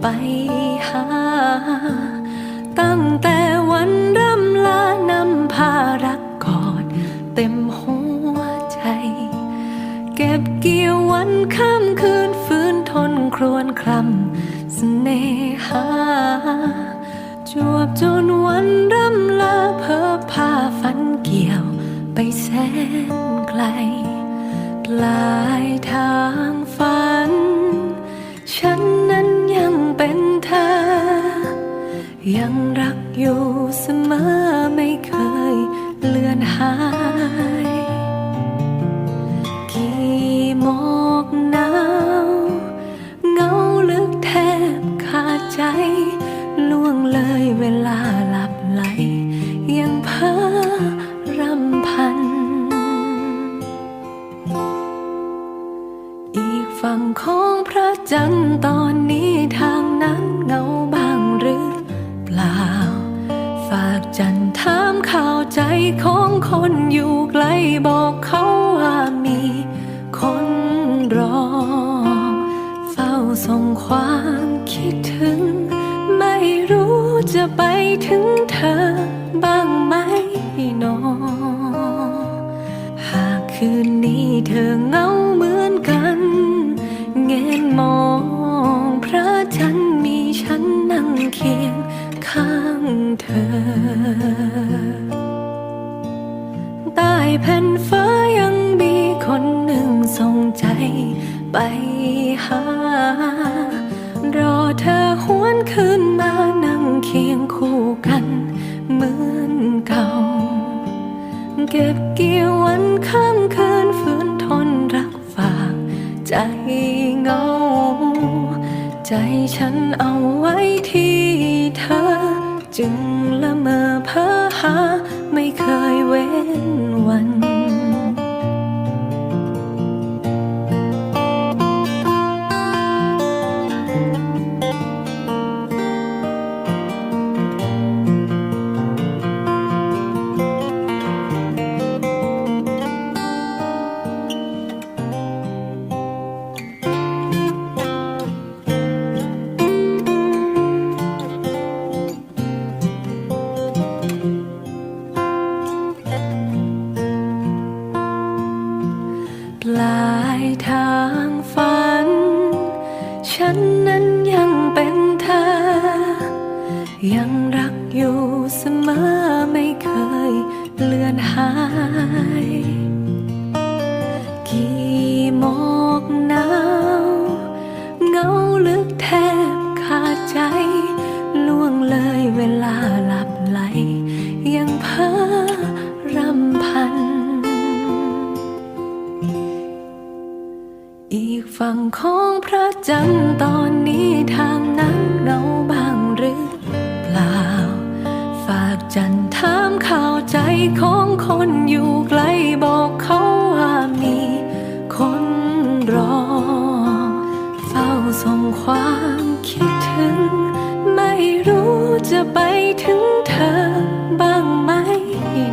ไปหา ตั้งแต่วันร่ำลานำพารักกอดเต็มหัวใจ เก็บเกี่ยววันข้ามคืนฟื้นทนครวนครำเสน่หา จวบจนวันร่ำลาเพ้อพาฝันเกี่ยวไปแสนไกลปลายทางฝัน ฉันนั้น เป็นเธอ ยังรักอยู่เสมอไม่เคยเลือนหาย ส่งความคิดถึง ไม่รู้จะไปถึงเธอบ้างไหมหนอ หากคืนนี้เธอเหงาเหมือนกัน เงนมองพระจันทร์มีฉันนั่งเคียงข้างเธอ ใต้แผ่นฟ้ายังมีคนหนึ่งส่งใจไปหา เธอหวนคืนมานั่งเคียงคู่กันเหมือนเก่า เก็บเกี่ยววันข้ามคืนฝืนทนรักฝากใจเหงา ใจฉันเอาไว้ที่เธอจึง ลายทางฝัน ฉันนั้นยังเป็นเธอ ยังรักอยู่เสมอไม่เคยเลือนหาย กี่หมอกหนาวเงาลึกแทบขาดใจ ของพระจันทร์ตอนนี้ทางนั้นเงาบางหรือเปล่า ฝากจันทร์ถามข่าวใจของคนอยู่ไกลบอกเขาว่ามีคนรอเฝ้าส่งความคิดถึง ไม่รู้จะไปถึงเธอบ้างไหม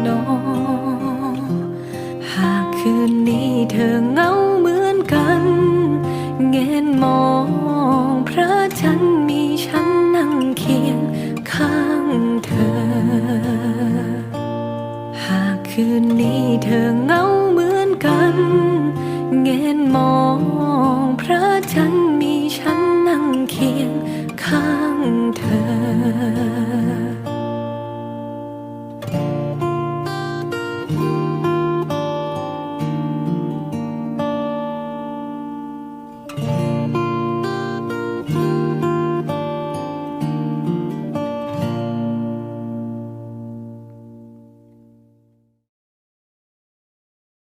หนอหากคืนนี้เธอ คืนนี้เธอเงาเหมือนกัน เงนมองพระจันทร์มีฉันนั่งเคียงข้างเธอ